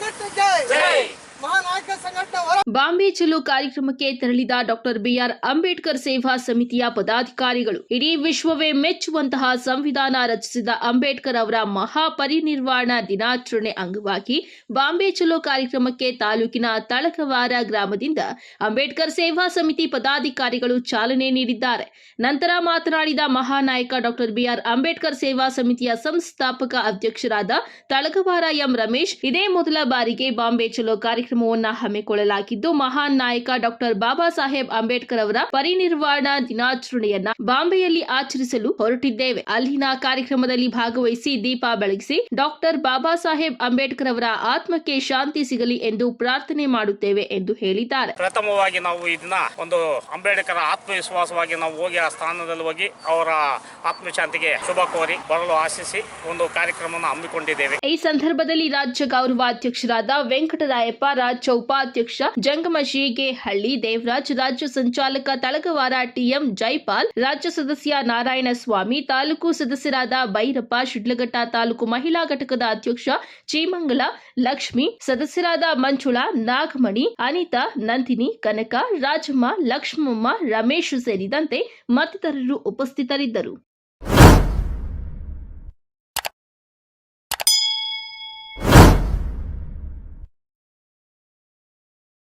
not the game. Bombay ಚಲೋ ಕಾರ್ಯಕ್ರಮಕ್ಕೆ ತೆರಳಿದ ಡಾಕ್ಟರ್ ಬಿಆರ್ ಅಂಬೇಡ್ಕರ್ ಸೇವಾ ಸಮಿತಿಯ ಪದಾಧಿಕಾರಿಗಳು, ಇಡೀ ವಿಶ್ವವೇ ಮೆಚ್ಚುವಂತಹ ಸಂವಿಧಾನ ರಚಿಸಿದ ಅಂಬೇಡ್ಕರ್ ಅವರ ಮಹಾಪರಿನಿರ್ವಾಣ ದಿನಾಚರಣೆ ಅಂಗವಾಗಿ ಬಾಂಬೆ ಚಲೋ ಕಾರ್ಯಕ್ರಮಕ್ಕೆ ತಾಲೂಕಿನ ತಳಕವಾರ ಗ್ರಾಮದಿಂದ ಅಂಬೇಡ್ಕರ್ ಸೇವಾ ಸಮಿತಿ ಪದಾಧಿಕಾರಿಗಳು ಚಾಲನೆ ನೀಡಿದ್ದಾರೆ. ನಂತರ ಮಾತನಾಡಿದ ಮಹಾನಾಯಕ ಡಾಕ್ಟರ್ ಬಿಆರ್ ಅಂಬೇಡ್ಕರ್ ಸೇವಾ ಸಮಿತಿಯ ಸಂಸ್ಥಾಪಕ ಅಧ್ಯಕ್ಷರಾದ ತಳಕವಾರ ಎಂ ರಮೇಶ್, ಇದೇ ಮೊದಲ ಬಾರಿಗೆ ಬಾಂಬೆ ಚಲೋ ಕಾರ್ಯಕ್ರಮವನ್ನ ಹಮ್ಮಿಕೊಳ್ಳಲಾಗಿದ್ದು ಮಹಾನ್ ನಾಯಕ ಡಾಕ್ಟರ್ ಬಾಬಾ ಸಾಹೇಬ್ ಅಂಬೇಡ್ಕರ್ ಅವರ ಪರಿನಿರ್ವಾಣ ದಿನಾಚರಣೆಯನ್ನ ಬಾಂಬೆಯಲ್ಲಿ ಆಚರಿಸಲು ಹೊರಟಿದ್ದೇವೆ. ಅಲ್ಲಿನ ಕಾರ್ಯಕ್ರಮದಲ್ಲಿ ಭಾಗವಹಿಸಿ ದೀಪ ಬೆಳಗಿಸಿ ಡಾಕ್ಟರ್ ಬಾಬಾ ಸಾಹೇಬ್ ಅಂಬೇಡ್ಕರ್ ಅವರ ಆತ್ಮಕ್ಕೆ ಶಾಂತಿ ಸಿಗಲಿ ಎಂದು ಪ್ರಾರ್ಥನೆ ಮಾಡುತ್ತೇವೆ ಎಂದು ಹೇಳಿದ್ದಾರೆ. ಪ್ರಥಮವಾಗಿ ನಾವು ಇದನ್ನ ಒಂದು ಅಂಬೇಡ್ಕರ್ ಆತ್ಮವಿಶ್ವಾಸವಾಗಿ ನಾವು ಹೋಗಿ ಆ ಸ್ಥಾನದಲ್ಲಿ ಹೋಗಿ ಅವರ ಆತ್ಮಶಾಂತಿಗೆ ಶುಭ ಕೋರಿ ಬರಲು ಆಶಿಸಿ ಒಂದು ಕಾರ್ಯಕ್ರಮವನ್ನು ಹಮ್ಮಿಕೊಂಡಿದ್ದೇವೆ. ಈ ಸಂದರ್ಭದಲ್ಲಿ ರಾಜ್ಯ ಗೌರವಾಧ್ಯಕ್ಷರಾದ ವೆಂಕಟರಾಯಪ್ಪ ರಾಜ್ಯ ಉಪಾಧ್ಯಕ್ಷ ಜಂಗಮ ಹಳ್ಳಿ ದೇವರಾಜ್ ರಾಜ್ಯ ಸಂಚಾಲಕ ತಳಗವಾರ ಟಿಎಂ ಜೈಪಾಲ್, ರಾಜ್ಯ ಸದಸ್ಯ ನಾರಾಯಣಸ್ವಾಮಿ, ತಾಲೂಕು ಸದಸ್ಯರಾದ ಭೈರಪ್ಪ ಶಿಡ್ಲಘಟ್ಟ ತಾಲೂಕು ಮಹಿಳಾ ಘಟಕದ ಅಧ್ಯಕ್ಷ ಚೀಮಂಗಲ, ಲಕ್ಷ್ಮಿ, ಸದಸ್ಯರಾದ ಮಂಜುಳಾ, ನಾಗಮಣಿ, ಅನಿತಾ, ನಂದಿನಿ, ಕನಕ, ರಾಜಮ್ಮ, ಲಕ್ಷ್ಮಮ್ಮ, ರಮೇಶ್ ಸೇರಿದಂತೆ ಮತ್ತಿತರರು ಉಪಸ್ಥಿತರಿದ್ದರು.